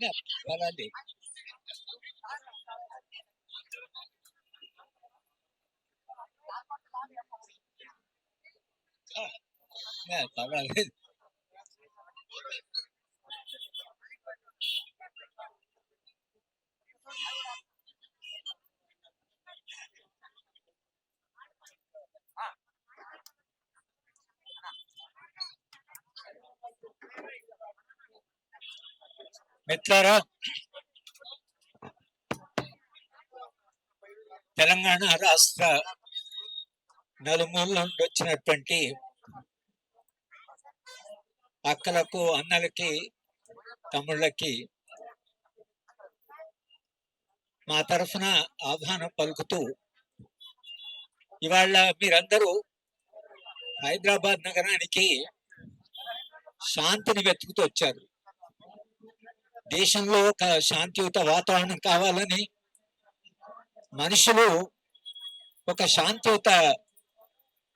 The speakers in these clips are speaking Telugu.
が学んでいく。あ、ね、たまら మిత్రులారా తెలంగాణ రాష్ట్ర నలుమూల నుండి వచ్చినటువంటి అక్కలకు అన్నలకి తమ్ముళ్ళకి మా తరఫున ఆహ్వానం పలుకుతూ ఇవాళ మీరందరూ హైదరాబాద్ నగరానికి శాంతిని వెతుకుతూ వచ్చారు. దేశంలో ఒక శాంతియుత వాతావరణం కావాలని మనుషులు ఒక శాంతియుత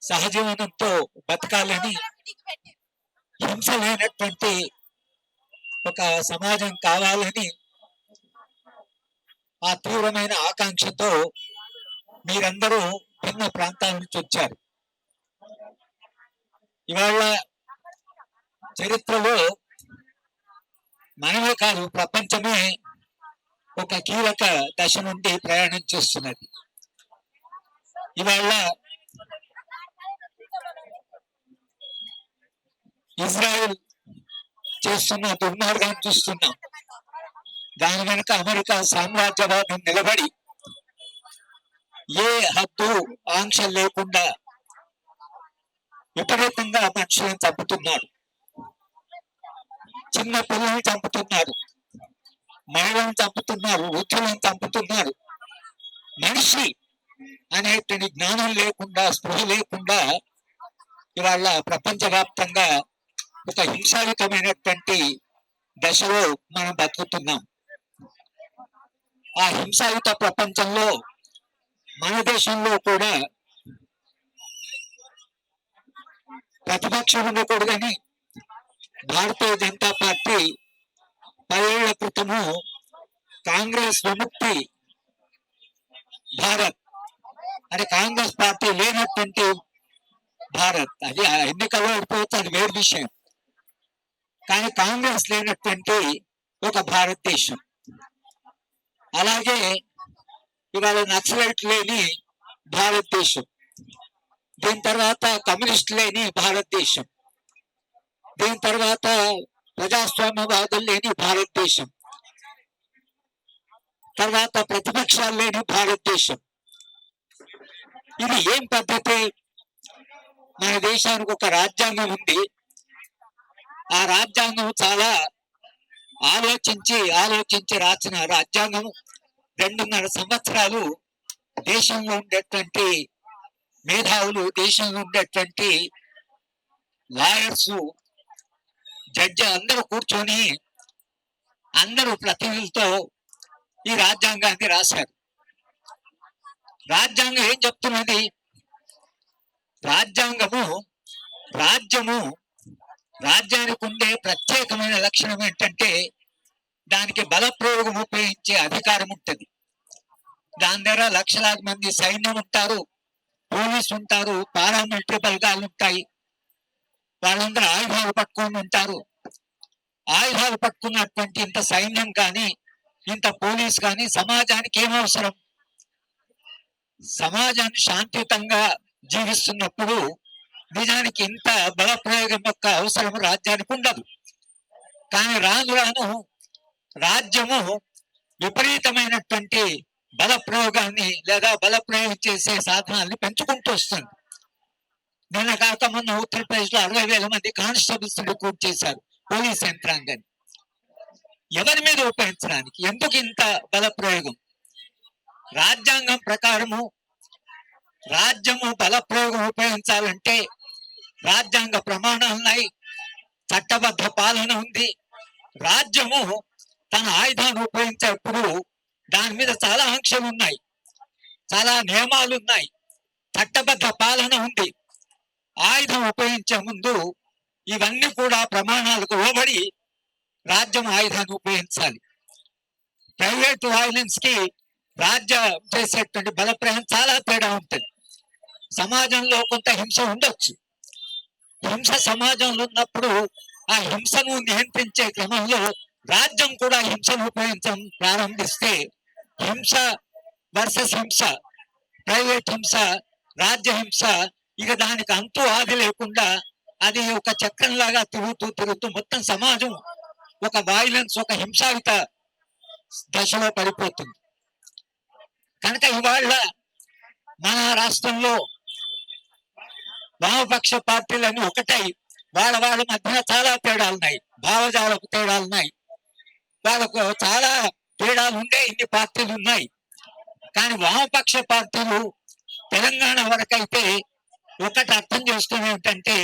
సహజీవనంతో బతకాలని హింస లేనటువంటి ఒక సమాజం కావాలని ఆ తీవ్రమైన ఆకాంక్షతో మీరందరూ భిన్న ప్రాంతాల నుంచి వచ్చారు. ఇవాళ చరిత్రలో మనమే కాదు ప్రపంచమే ఒక కీలక దశ నుండి ప్రయాణం చేస్తున్నది. ఇవాళ ఇజ్రాయెల్ చేస్తున్న దుర్మార్గాన్ని చూస్తున్నాం. దాని వెనుక అమెరికా సామ్రాజ్యవాదం నిలబడి ఏ హద్దు ఆంక్ష లేకుండా విపరీతంగా మనుషులను చంపుతున్నారు. చిన్న పిల్లల్ని చంపుతున్నారు. మహిళలను చంపుతున్నారు. వృద్ధులను చంపుతున్నారు. మనిషి అనేటువంటి జ్ఞానం లేకుండా స్పృహ లేకుండా ఇవాళ ప్రపంచవ్యాప్తంగా ఒక హింసాయుతమైనటువంటి దశలో మనం బతుకుతున్నాం. ఆ హింసాయుత ప్రపంచంలో మన దేశంలో కూడా ప్రతిపక్షం ఉండకూడదని భారతీయ జనతా పార్టీ పదేళ్ళ క్రితము కాంగ్రెస్ విముక్తి భారత్. అని కాంగ్రెస్ పార్టీ లేనటువంటి భారత్. అది ఆ ఎన్నికల్లో ఓడిపోతే అది వేరు విషయం. కానీ కాంగ్రెస్ లేనటువంటి ఒక భారతదేశం. అలాగే ఇవాళ నక్సలైట్ లేని భారతదేశం. దీని తర్వాత కమ్యూనిస్ట్ లేని భారతదేశం. దీని తర్వాత ప్రజాస్వామ్యవాదం లేని భారతదేశం. తర్వాత ప్రతిపక్షాలు లేని భారతదేశం. ఇది ఏం పద్ధతి? మన దేశానికి ఒక రాజ్యాంగం ఉంది. ఆ రాజ్యాంగం చాలా ఆలోచించి ఆలోచించి రాసిన రాజ్యాంగం. రెండున్నర సంవత్సరాలు దేశంలో ఉండేటువంటి మేధావులు దేశంలో ఉండేటువంటి లాయర్స్ జడ్జి అందరూ కూర్చొని అందరూ ప్రతినిధులతో ఈ రాజ్యాంగాన్ని రాశారు. రాజ్యాంగం ఏం చెప్తున్నది? రాజ్యాంగము రాజ్యము రాజ్యానికి ఉండే ప్రత్యేకమైన లక్షణం ఏంటంటే దానికి బలప్రయోగం ఉపయోగించే అధికారం ఉంటుంది. దాని దగ్గర లక్షలాది మంది సైన్యం ఉంటారు పోలీసు ఉంటారు పారామిలిటరీ బలగాలు ఉంటాయి. వాళ్ళందరూ ఆయుధాలు పట్టుకొని ఉంటారు. ఆయుధాలు పట్టుకున్నటువంటి ఇంత సైన్యం కానీ ఇంత పోలీస్ కానీ సమాజానికి ఏమవసరం అవసరం? సమాజాన్ని శాంతియుతంగా జీవిస్తున్నప్పుడు నిజానికి ఇంత బల ప్రయోగం యొక్క అవసరం రాజ్యానికి ఉండదు. కానీ రాను రాను రాజ్యము విపరీతమైనటువంటి బల ప్రయోగాన్ని లేదా బల ప్రయోగం చేసే సాధనాన్ని పెంచుకుంటూ వస్తుంది. నిన్న కాక మొన్న ఉత్తరప్రదేశ్లో అరవై వేల మంది కానిస్టేబుల్స్ రిక్రూట్ చేశారు పోలీస్ యంత్రాంగాన్ని. ఎవరి మీద ఉపయోగించడానికి? ఎందుకు ఇంత బల ప్రయోగం రాజ్యాంగం ప్రకారము రాజ్యము బల ప్రయోగం ఉపయోగించాలంటే రాజ్యాంగ ప్రమాణాలు ఉన్నాయి చట్టబద్ధ పాలన ఉంది. రాజ్యము తన ఆయుధాన్ని ఉపయోగించేటప్పుడు దాని మీద చాలా ఆంక్షలు ఉన్నాయి చాలా నియమాలు ఉన్నాయి చట్టబద్ధ పాలన ఉంది. ఆయుధం ఉపయోగించే ముందు ఇవన్నీ కూడా ప్రమాణాలకు లోబడి రాజ్యం ఆయుధాన్ని ఉపయోగించాలి. ప్రైవేట్ వైలెన్స్కి రాజ్య చేసేటువంటి బలప్రయం చాలా తేడా ఉంటుంది. సమాజంలో కొంత హింస ఉండొచ్చు. హింస సమాజంలో ఉన్నప్పుడు ఆ హింసను నియంత్రించే క్రమంలో రాజ్యం కూడా హింసను ఉపయోగించడం ప్రారంభిస్తే హింస వర్సెస్ హింస ప్రైవేట్ హింస రాజ్య హింస ఇక దానికి అంతు ఆది లేకుండా అది ఒక చక్రం లాగా తిరుగుతూ తిరుగుతూ మొత్తం సమాజం ఒక వైలెన్స్ ఒక హింసాయుత దశలో పడిపోతుంది. కనుక ఇవాళ మన రాష్ట్రంలో వామపక్ష పార్టీలన్నీ ఒకటై వాళ్ళ వాళ్ళ మధ్యన చాలా తేడాలు ఉన్నాయి భావజాలకు తేడాలు ఉన్నాయి. వాళ్ళకు చాలా తేడాలు ఉండే ఇన్ని పార్టీలు ఉన్నాయి. కానీ వామపక్ష పార్టీలు తెలంగాణ వరకైతే ఒకటి అర్థం చేసుకుని ఏంటంటే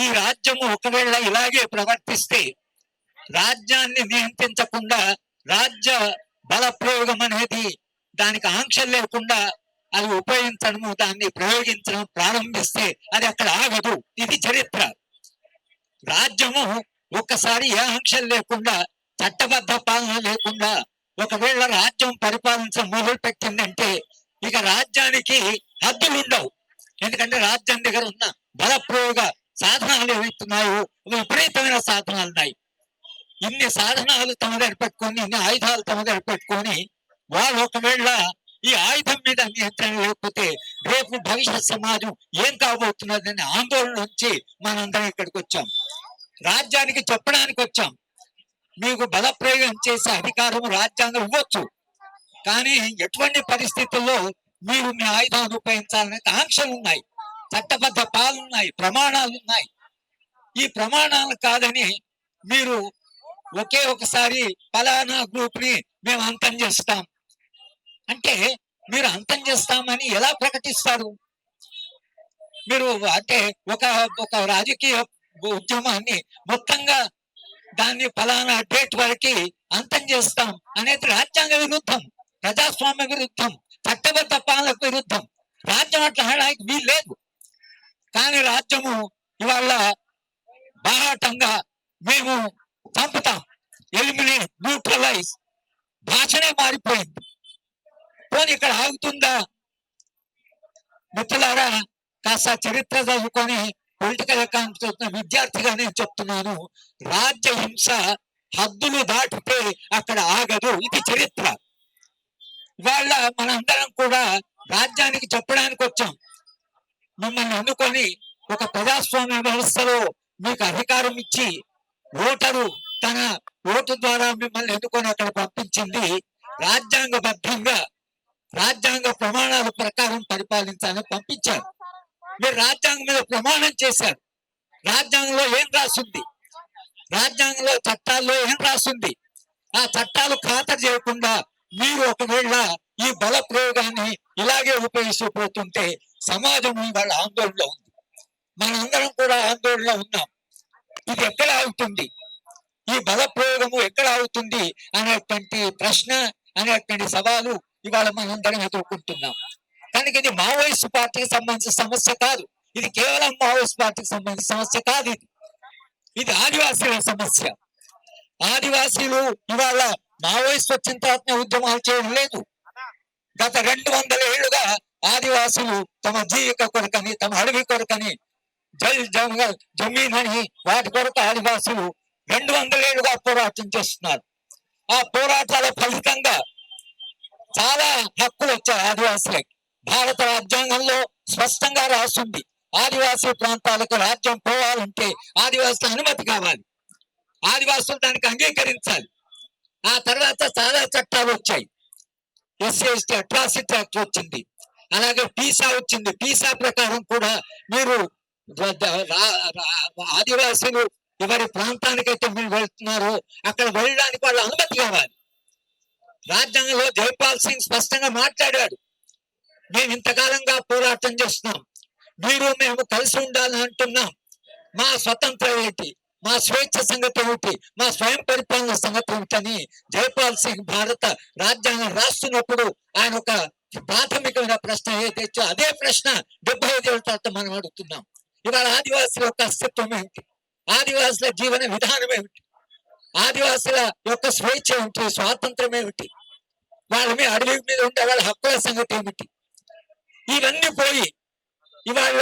ఈ రాజ్యము ఒకవేళ ఇలాగే ప్రవర్తిస్తే రాజ్యాన్ని నియంత్రించకుండా రాజ్య బల ప్రయోగం అనేది దానికి ఆంక్షలు లేకుండా అది ఉపయోగించడము దాన్ని ప్రయోగించడం ప్రారంభిస్తే అది అక్కడ ఆగదు. ఇది చరిత్ర. రాజ్యము ఒక్కసారి ఏ ఆంక్షలు లేకుండా చట్టబద్ధ పాలన లేకుండా ఒకవేళ రాజ్యం పరిపాలించడం మొదలు పెట్టిందంటే ఇక రాజ్యానికి హద్దులు ఉండవు ఎందుకంటే రాజ్యం దగ్గర ఉన్న బల ప్రయోగ సాధనాలు ఏవైతున్నాయో విపరీతమైన సాధనాలు ఉన్నాయి. ఇన్ని సాధనాలు తమ దగ్గర పెట్టుకొని ఇన్ని ఆయుధాలు తమ దగ్గర పెట్టుకొని వాళ్ళు ఒకవేళ ఈ ఆయుధం మీద నియంత్రణ లేకపోతే రేపు భవిష్యత్ సమాజం ఏం కాబోతున్నదని ఆందోళన నుంచి మనందరం ఇక్కడికి వచ్చాం. రాజ్యానికి చెప్పడానికి వచ్చాం. మీకు బలప్రయోగం చేసే అధికారం రాజ్యాంగం ఇవ్వచ్చు. కానీ ఎటువంటి పరిస్థితుల్లో మీరు మీ ఆయుధాలు ఉపయోగించాలనే ఆంక్షలు ఉన్నాయి. చట్టబద్ధ పాలన ఉన్నాయి ప్రమాణాలు ఉన్నాయి ఈ ప్రమాణాలు కాదని మీరు ఒకే ఒకసారి ఫలానా గ్రూప్ని మేము అంతం చేస్తాం. అంటే మీరు అంతం చేస్తామని ఎలా ప్రకటిస్తారు? మీరు అంటే ఒక ఒక రాజకీయ ఉద్యమాన్ని మొత్తంగా దాన్ని ఫలానా డేట్ వరకు అంతం చేస్తాం అనేది రాజ్యాంగ విరుద్ధం ప్రజాస్వామ్య విరుద్ధం. చట్టబద్ధ పాలనకు విరుద్ధం. రాజ్యం అట్లా ఆడడానికి వీలు లేదు. కానీ రాజ్యము ఇవాళ బాహాటంగా మేము చంపుతాం. ఎలిమినేట్ న్యూట్రలైజ్ భాషనే మారిపోయింది. పోనీ ఇక్కడ ఆగుతుందా? మిత్రులారా కాస్త చరిత్ర చదువుకొని పొలిటికల్ ఎకానమిక్స్ చదువుతున్న విద్యార్థిగా నేను చెప్తున్నాను. రాజ్య హింస హద్దులు దాటితే అక్కడ ఆగదు. ఇది చరిత్ర. ఇవాళ మనందరం కూడా రాజ్యానికి చెప్పడానికి వచ్చాం. మిమ్మల్ని అందుకొని ఒక ప్రజాస్వామ్య వ్యవస్థలో మీకు అధికారం ఇచ్చి ఓటరు తన ఓటు ద్వారా మిమ్మల్ని ఎన్నుకొని అక్కడ పంపించింది రాజ్యాంగబద్ధంగా రాజ్యాంగ ప్రమాణాల ప్రకారం పరిపాలించాలని పంపించారు. మీరు రాజ్యాంగం మీద ప్రమాణం చేశారు. రాజ్యాంగంలో ఏం రాసింది? రాజ్యాంగంలో చట్టాల్లో ఏం రాసింది? ఆ చట్టాలు ఖాతరు చేయకుండా మీరు ఒకవేళ ఈ బల ప్రయోగాన్ని ఇలాగే ఉపయోగిస్తుపోతుంటే సమాజం వాళ్ళ ఆందోళనలో ఉంది. మనందరం కూడా ఆందోళనలో ఉన్నాం. ఇది ఎక్కడ ఆగుతుంది? ఈ బల ప్రయోగము ఎక్కడ ఆగుతుంది అనేటువంటి ప్రశ్న అనేటువంటి సవాలు ఇవాళ మనందరం ఎదుర్కొంటున్నాం. కనుక ఇది మావోయిస్ట్ పార్టీకి సంబంధించిన సమస్య కాదు. ఇది కేవలం మావోయిస్ట్ పార్టీకి సంబంధించిన సమస్య కాదు ఇది. ఇది ఆదివాసీల సమస్య. ఆదివాసీలు ఇవాళ మావోయిస్ట్ వచ్చిన ఉద్యమాలు చేయడం లేదు. గత రెండు వందల ఏళ్ళుగా ఆదివాసులు తమ జీవిక కొరకని తమ అడవి కొరకని జల్ జంగల్ జమీన్ అని వాటి కొరకు ఆదివాసులు రెండు వందల ఏళ్ళుగా పోరాటం చేస్తున్నారు. ఆ పోరాటాల ఫలితంగా చాలా హక్కులు వచ్చాయి ఆదివాసులకి. భారత రాజ్యాంగంలో స్పష్టంగా రాస్తుంది ఆదివాసీ ప్రాంతాలకు రాజ్యం పోవాలంటే ఆదివాసుల అనుమతి కావాలి. ఆదివాసులు దానికి అంగీకరించాలి. ఆ తర్వాత చాలా చట్టాలు వచ్చాయి. ఎస్సీ ఎస్టీ అట్రాసిటీ యాక్ట్ వచ్చింది. అలాగే పీసా వచ్చింది. పీసా ప్రకారం కూడా మీరు ఆదివాసీలు ఎవరి ప్రాంతానికైతే మీరు వెళ్తున్నారో అక్కడ వెళ్ళడానికి వాళ్ళ అనుమతి కావాలి. రాజ్యాంగంలో జైపాల్ సింగ్ స్పష్టంగా మాట్లాడాడు. మేము ఇంతకాలంగా పోరాటం చేస్తున్నాం. మీరు మేము కలిసి ఉండాలని అంటున్నాం. మా స్వతంత్రం ఏంటి? మా స్వేచ్ఛ సంగతి ఏమిటి? మా స్వయం పరిపాలన సంగతి ఏమిటని జైపాల్ సింగ్ భారత రాజ్యాంగం రాస్తున్నప్పుడు ఆయన ఒక ప్రాథమికమైన ప్రశ్న ఏదైతే అదే ప్రశ్న డెబ్బై ఐదు ఏళ్ళ తర్వాత మనం అడుగుతున్నాం. ఇవాళ ఆదివాసుల యొక్క అస్తిత్వం ఏమిటి? ఆదివాసుల జీవన విధానం ఏమిటి? ఆదివాసుల యొక్క స్వేచ్ఛ ఏమిటి? స్వాతంత్రం ఏమిటి? వాళ్ళ మీద అడవి మీద ఉండే వాళ్ళ హక్కుల సంగతి ఏమిటి? ఇవన్నీ పోయి ఇవాళ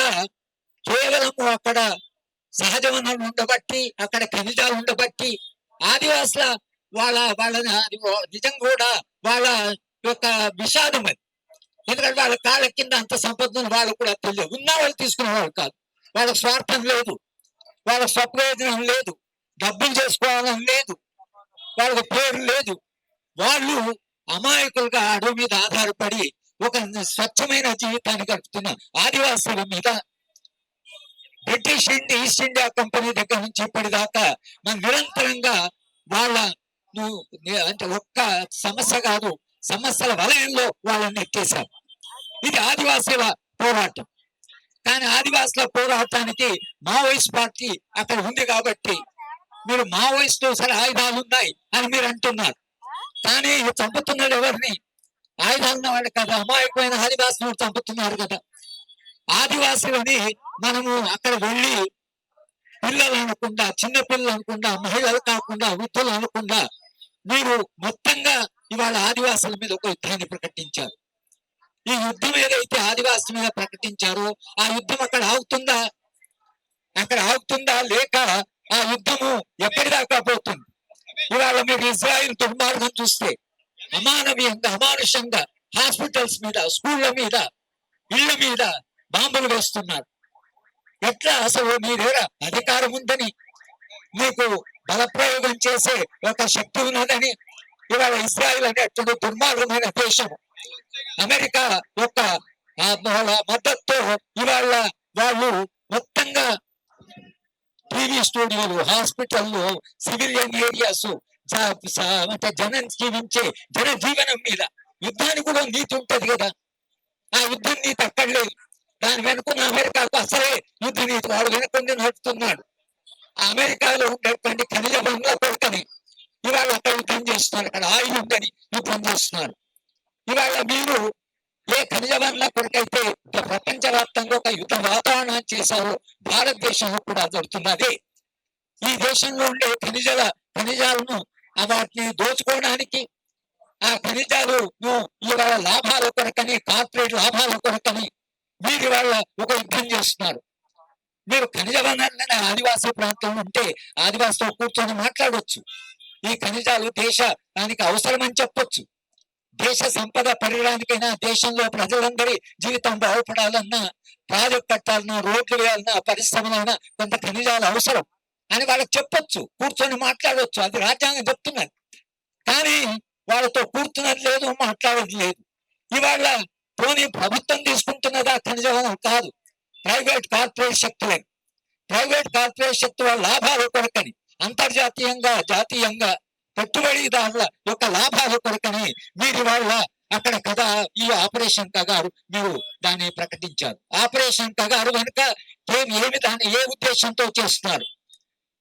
కేవలము అక్కడ సహజ వనరులు ఉండబట్టి అక్కడ ఖనిజాలు ఉండబట్టి ఆదివాసుల వాళ్ళ వాళ్ళ నిజం కూడా వాళ్ళ యొక్క విషాదం అది. ఎందుకంటే వాళ్ళ కాళ్ళ కింద అంత సంపదను వాళ్ళు కూడా తెలియదు. ఉన్న వాళ్ళు తీసుకునే వాళ్ళు కాదు. వాళ్ళ స్వార్థం లేదు. వాళ్ళ స్వప్రయోజనం లేదు. డబ్బులు చేసుకోవాలని లేదు. వాళ్ళకి పేరు లేదు. వాళ్ళు అమాయకులుగా అడవి మీద ఆధారపడి ఒక స్వచ్ఛమైన జీవితాన్ని గడుపుతున్న ఆదివాసుల మీద బ్రిటిష్ ఇండి ఈస్ట్ ఇండియా కంపెనీ దగ్గర నుంచి ఇప్పటిదాకా మనం నిరంతరంగా వాళ్ళ ను- అంటే ఒక్క సమస్య కాదు సమస్యల వలయంలో వాళ్ళని ఎక్కేశారు ఇది ఆదివాసీల పోరాటం. కానీ ఆదివాసుల పోరాటానికి మావోయిస్ట్ పార్టీ అక్కడ ఉంది కాబట్టి మీరు మావోయిస్టు సరే ఆయుధాలు ఉన్నాయి అని మీరు అంటున్నారు. కానీ చంపుతున్నారు ఎవరిని? ఆయుధాలు ఉన్న వాళ్ళు కదా అమాయకమైన ఆదివాసులు చంపుతున్నారు కదా. ఆదివాసులని మనము అక్కడ వెళ్ళి పిల్లలు అనకుండా చిన్న పిల్లలు అనకుండా మహిళలు కాకుండా వృద్ధులు అనకుండా మీరు మొత్తంగా ఇవాళ ఆదివాసుల మీద ఒక యుద్ధాన్ని ప్రకటించారు. ఈ యుద్ధం ఏదైతే ఆదివాసుల మీద ప్రకటించారో ఆ యుద్ధం అక్కడ ఆగుతుందా? అక్కడ ఆగుతుందా? లేక ఆ యుద్ధము ఎప్పటిదాకా పోతుంది? ఇవాళ మీరు ఇజ్రాయిల్ దుర్మార్గం చూస్తే అమానవీయంగా అమానుషంగా హాస్పిటల్స్ మీద స్కూళ్ళ మీద ఇళ్ళ మీద బాంబులు వేస్తున్నారు. ఎట్లా అసలు మీ దగ్గర అధికారం ఉందని మీకు బలప్రయోగం చేసే ఒక శక్తి ఉన్నదని ఇవాళ ఇస్రాయల్ అనేటువంటి దుర్మార్గమైన దేశం. అమెరికా యొక్క ఆ మద్దతుతో ఇవాళ వాళ్ళు మొత్తంగా టీవీ స్టూడియోలు హాస్పిటల్లు సివిలియన్ ఏరియాస్ అంటే జనం జీవించే జన జీవనం మీద యుద్ధానికి కూడా నీతి ఉంటది కదా. ఆ యుద్ధం నీతి అక్కడ లేదు దాని వెనుకున్న అమెరికాకు అసలే యుద్ధ నీతి. వాడు వెనుకుండి నడుపుతున్నాడు. అమెరికాలో ఉండేటువంటి ఖనిజ బంగ్లా కొడుకని ఇవాళ అక్కడ యుద్ధం చేస్తున్నారు అక్కడ ఆయిల్ ఉందని యుద్ధం చేస్తున్నారు ఇవాళ మీరు ఏ ఖనిజ బంగ్లా కొడుకైతే ప్రపంచవ్యాప్తంగా ఒక యుద్ధ వాతావరణం చేశారో భారతదేశంలో కూడా జరుగుతున్నది ఈ దేశంలో ఉండే ఖనిజల ఖనిజాలను వాటిని దోచుకోవడానికి ఆ ఖనిజాలు ఇవాళ లాభాల కొరకని కార్పొరేట్ లాభాల కొరకని ఒక యుద్ధం చేస్తున్నారు. మీరు ఖనిజ వనరులని ఆదివాసీ ప్రాంతం ఉంటే ఆదివాసితో కూర్చొని మాట్లాడవచ్చు ఈ ఖనిజాలు దేశానికి అవసరమని చెప్పొచ్చు. దేశ సంపద పెరగడానికైనా దేశంలో ప్రజలందరి జీవితం బాగుపడాలన్నా ప్రాజెక్ట్ కట్టాలన్నా రోడ్లు వేయాలన్నా పరిశ్రమలైనా కొంత ఖనిజాలు అవసరం అని వాళ్ళకి చెప్పొచ్చు. కూర్చొని మాట్లాడవచ్చు అది రాజ్యాంగం చెప్తున్నది. కానీ వాళ్ళతో కూర్చున్నది లేదు మాట్లాడేది లేదు. ఇవాళ పోనీ ప్రభుత్వం తీసుకుంటున్నదా ఖనిజ వనరు కాదు. ప్రైవేట్ కార్పొరేట్ శక్తులే. ప్రైవేట్ కార్పొరేట్ శక్తుల లాభాల కొరకని అంతర్జాతీయంగా జాతీయంగా పెట్టుబడిదారుల యొక్క లాభాల కొరకని మీరు వాళ్ళ అక్కడ కథ ఈ ఆపరేషన్ కగారు మీరు దాన్ని ప్రకటించారు. ఆపరేషన్ కగారు కనుక ఏమి ఏమి దాన్ని ఏ ఉద్దేశంతో చేస్తున్నారు?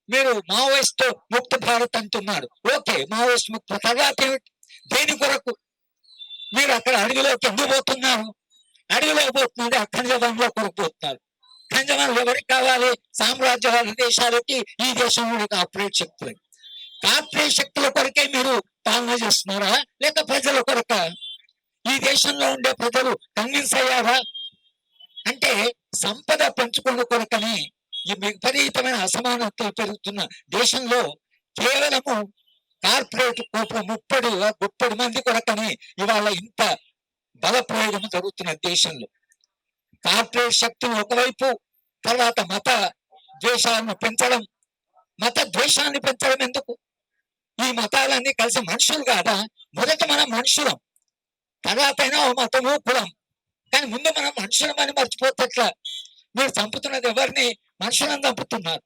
మీరు మావోయిస్ట్ ముక్త భారత్ అంటున్నారు. ఓకే మావోయిస్ట్ ముక్త తర్వాత ఏమిటి? దేని కొరకు మీరు అక్కడ అడవిలోకి ఎందుకు పోతున్నారు అడవిలో పోతున్నారు ఖనిజ వనంలో కొరకు ఎవరికి కావాలి? సామ్రాజ్యవాద దేశాలకి ఈ దేశంలో కార్పొరేట్ శక్తులు కార్పొరేట్ శక్తుల కొరకే మీరు పాలన చేస్తున్నారా? లేక ప్రజల కొరక? ఈ దేశంలో ఉండే ప్రజలు కన్విన్స్ అయ్యారా అంటే సంపద పంచుకున్న కొరకని ఈ విపరీతమైన అసమానతలు పెరుగుతున్న దేశంలో కేవలము కార్పొరేట్ కోపం ముప్పడి ముప్పడి మంది కొరకని ఇవాళ ఇంత బల ప్రయోగం జరుగుతున్న దేశంలో. కార్పొరేట్ శక్తులు ఒకవైపు తర్వాత మత ద్వేషాలను పెంచడం మత ద్వేషాన్ని పెంచడం ఎందుకు? ఈ మతాలన్నీ కలిసి మనుషులు కాదా? మొదట మనం మనుషులం. తర్వాత అయినా ఓ మతము కులం. కానీ ముందు మనం మనుషులం అని మీరు చంపుతున్నది ఎవరిని? మనుషులను చంపుతున్నారు.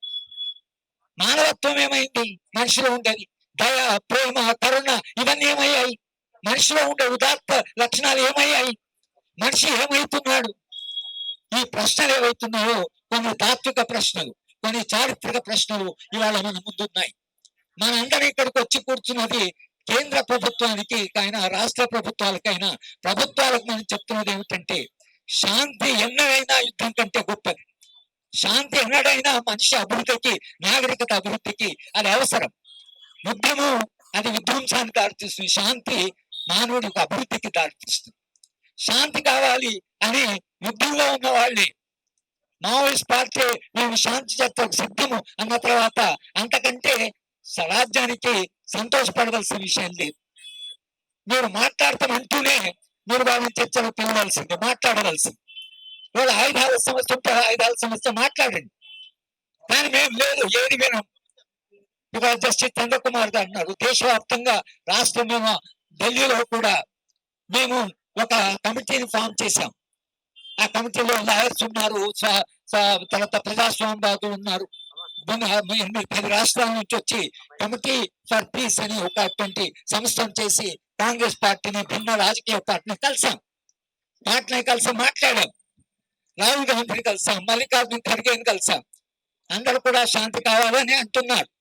మానవత్వం ఏమైంది? మనిషిలో ఉండేది దయ ప్రేమ కరుణ ఇవన్నీ ఏమయ్యాయి? మనిషిలో ఉండే ఉదాత్త లక్షణాలు ఏమయ్యాయి? మనిషి ఏమైతున్నాడు ఈ ప్రశ్నలు ఏవైతున్నాయో కొన్ని తాత్విక ప్రశ్నలు కొన్ని చారిత్రక ప్రశ్నలు ఇవాళ మన ముందున్నాయి. మనందరం ఇక్కడికి వచ్చి కూర్చున్నది కేంద్ర ప్రభుత్వానికి అయినా రాష్ట్ర ప్రభుత్వాలకైనా. ప్రభుత్వాలకు మనం చెప్తున్నది ఏమిటంటే శాంతి ఎన్నడైనా యుద్ధం కంటే గొప్పది. శాంతి ఎన్నడైనా మనిషి అభివృద్ధికి నాగరికత అభివృద్ధికి అది అవసరం. యుద్ధము అది విధ్వంసానికి దారితీస్తుంది. శాంతి మానవుడికి అభివృద్ధికి దారితీస్తుంది. శాంతి కావాలి అని యుద్ధంలో ఉన్న వాళ్ళే. మావోయిస్ట్ పార్టీ మేము శాంతి చర్చకు సిద్ధము అన్న తర్వాత అంతకంటే రాజ్యానికి సంతోషపడవలసిన విషయం లేదు. మీరు మాట్లాడతామంటూనే మీరు వాళ్ళని చర్చలో పిలవలసింది మాట్లాడవలసింది. వాళ్ళు ఆయుధాల సమస్య ఉంటే ఆయుధాల సమస్య మాట్లాడండి. కానీ మేము లేదు ఏది వినం ఇవాళ జస్టిస్ చంద్రకుమార్ గారు అన్నారు దేశవ్యాప్తంగా రాష్ట్రం మేము ఢిల్లీలో కూడా మేము ఒక కమిటీని ఫామ్ చేశాం. ఆ కమిటీలో లాయర్స్ ఉన్నారు స్వ- తర్వాత ఉన్నారు. ఎనిమిది పది రాష్ట్రాల నుంచి వచ్చి కమిటీ ఫర్ పీస్ అని ఒక అటువంటి సంస్థను చేసి కాంగ్రెస్ పార్టీని భిన్న రాజకీయ పార్టీని కలిసాం. పార్టీని కలిసి మాట్లాడాం. రాహుల్ గాంధీని కలిసాం మల్లికార్జున ఖర్గేని కలిసాం. అందరూ కూడా శాంతి కావాలని అంటున్నారు.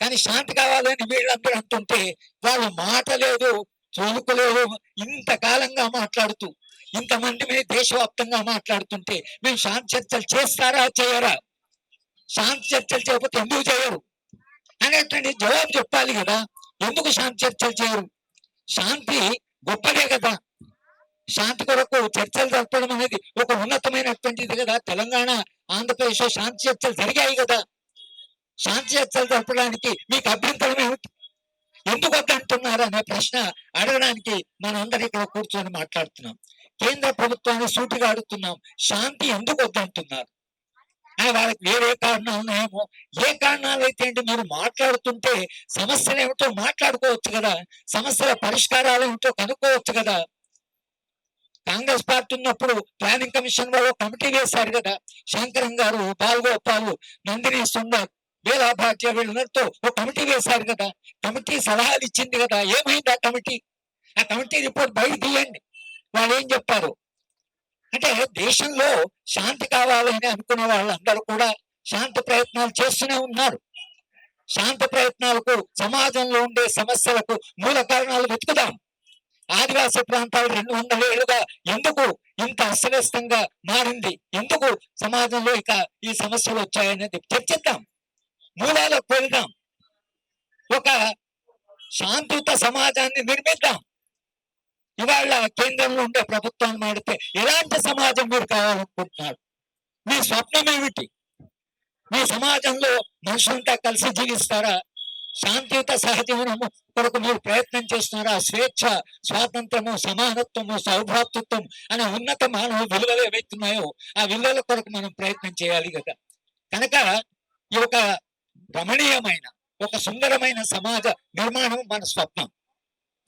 కానీ శాంతి కావాలని వీళ్ళందరూ అంటుంటే వాళ్ళు మాట లేదు చోలుకు లేదు ఇంతకాలంగా మాట్లాడుతూ ఇంతమంది మీద దేశవ్యాప్తంగా మాట్లాడుతుంటే మేము శాంతి చర్చలు చేస్తారా చేయరా? శాంతి చర్చలు చేయకపోతే ఎందుకు చేయరు? అనేటువంటి జవాబు చెప్పాలి కదా. ఎందుకు శాంతి చర్చలు చేయరు? శాంతి గొప్పదే కదా. శాంతి కొరకు చర్చలు జరపడం అనేది ఒక ఉన్నతమైనటువంటిది కదా. తెలంగాణ ఆంధ్రప్రదేశ్ శాంతి చర్చలు జరిగాయి కదా. శాంతి చర్చలు జరపడానికి మీకు అభ్యంతరం ఏమిటి? ఎందుకు వద్దంటున్నారు అనే ప్రశ్న అడగడానికి మనందరూ ఇక్కడ కూర్చొని మాట్లాడుతున్నాం. కేంద్ర ప్రభుత్వాన్ని సూటిగా అడుగుతున్నాం. శాంతి ఎందుకు వద్దంటున్నారు వాళ్ళకి వేరే కారణాలు ఉన్నాయేమో? ఏ కారణాలు అయితే ఏంటి మీరు మాట్లాడుతుంటే సమస్యలు ఏమిటో మాట్లాడుకోవచ్చు కదా. సమస్యల పరిష్కారాలు ఏమిటో కనుక్కోవచ్చు కదా. కాంగ్రెస్ పార్టీ ఉన్నప్పుడు ప్లానింగ్ కమిషన్ వాళ్ళు కమిటీ వేశారు కదా. శంకరం గారు బాల్గోపాలు నందిని సుందర్ వేలా భాగ్య వీళ్ళందరితో ఒక కమిటీ వేశారు కదా. కమిటీ సలహాలు ఇచ్చింది కదా. ఏమైంది ఆ కమిటీ? ఆ కమిటీ రిపోర్ట్ బయట తీయండి. వాళ్ళు ఏం చెప్పారు? అంటే దేశంలో శాంతి కావాలని అనుకునే వాళ్ళందరూ కూడా శాంతి ప్రయత్నాలు చేస్తూనే ఉన్నారు. శాంతి ప్రయత్నాలకు సమాజంలో ఉండే సమస్యలకు మూల కారణాలు వెతుకుదాం. ఆదివాసీ ప్రాంతాలు రెండు వందల ఏళ్ళుగా ఎందుకు ఇంత అస్తవ్యస్తంగా మారింది? ఎందుకు సమాజంలో ఇక ఈ సమస్యలు వచ్చాయనేది చర్చిద్దాం. మూలాలకు వెళ్దాం ఒక శాంతియుత సమాజాన్ని నిర్మిద్దాం. ఇవాళ కేంద్రంలో ఉండే ప్రభుత్వాన్ని మాడితే ఎలాంటి సమాజం మీరు కావాలనుకుంటున్నారు? మీ స్వప్నం ఏమిటి? మీ సమాజంలో మనుషులంతా కలిసి జీవిస్తారా? శాంతియుత సహజీవనము కొరకు మీరు ప్రయత్నం చేస్తున్నారా? స్వేచ్ఛ స్వాతంత్రము సమానత్వము సౌభ్రాతృత్వం అనే ఉన్నత మానవ విలువలు ఏవైతున్నాయో ఆ విలువల కొరకు మనం ప్రయత్నం చేయాలి కదా. కనుక ఈ యొక్క రమణీయమైన ఒక సుందరమైన సమాజ నిర్మాణం మన స్వప్నం.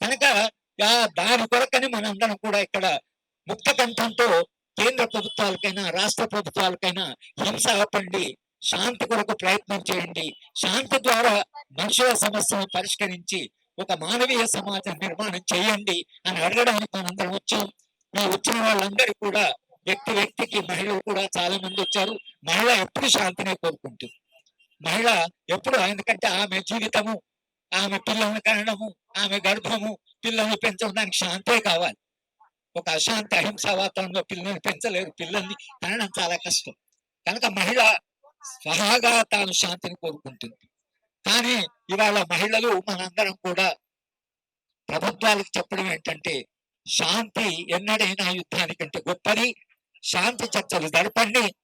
కనుక ఆ దాని కొరకని మనందరం కూడా ఇక్కడ ముక్త కంఠంతో కేంద్ర ప్రభుత్వాలకైనా రాష్ట్ర ప్రభుత్వాలకైనా హింస ఆపండి శాంతి కొరకు ప్రయత్నం చేయండి. శాంతి ద్వారా మనుషుల సమస్యను పరిష్కరించి ఒక మానవీయ సమాజం నిర్మాణం చేయండి అని అడగడానికి మనందరం వచ్చాం. మీ వచ్చిన వాళ్ళందరూ కూడా వ్యక్తి వ్యక్తికి మహిళలు కూడా చాలా మంది వచ్చారు. మహిళ ఎప్పుడు శాంతినే కోరుకుంటుంది? మహిళ ఎప్పుడు ఎందుకంటే ఆమె జీవితము ఆమె పిల్లల్ని కనడము ఆమె గర్భము పిల్లల్ని పెంచడానికి శాంతే కావాలి. ఒక అశాంత అహింస వాతావరణంలో పిల్లల్ని పెంచలేరు. పిల్లల్ని కనడం చాలా కష్టం. కనుక మహిళ స్వహాగా తాను శాంతిని కోరుకుంటుంది. కానీ ఇవాళ మహిళలు మనందరం కూడా ప్రభుత్వాలకు చెప్పడం ఏంటంటే శాంతి ఎన్నడైనా యుద్ధానికంటే గొప్పది. శాంతి చర్చలు జరపండి.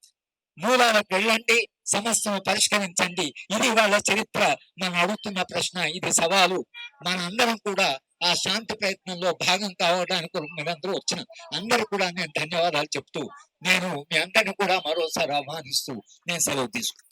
మూలాలకు వెళ్ళండి. సమస్యను పరిష్కరించండి. ఇది వాళ్ళ చరిత్ర. మనం అడుగుతున్న ప్రశ్న ఇది సవాలు. మన అందరం కూడా ఆ శాంతి ప్రయత్నంలో భాగం కావడానికి మీరందరూ వచ్చిన. అందరూ కూడా నేను ధన్యవాదాలు చెప్తూ నేను మీ అందరిని కూడా మరోసారి ఆహ్వానిస్తూ నేను సెలవు తీసుకున్నాను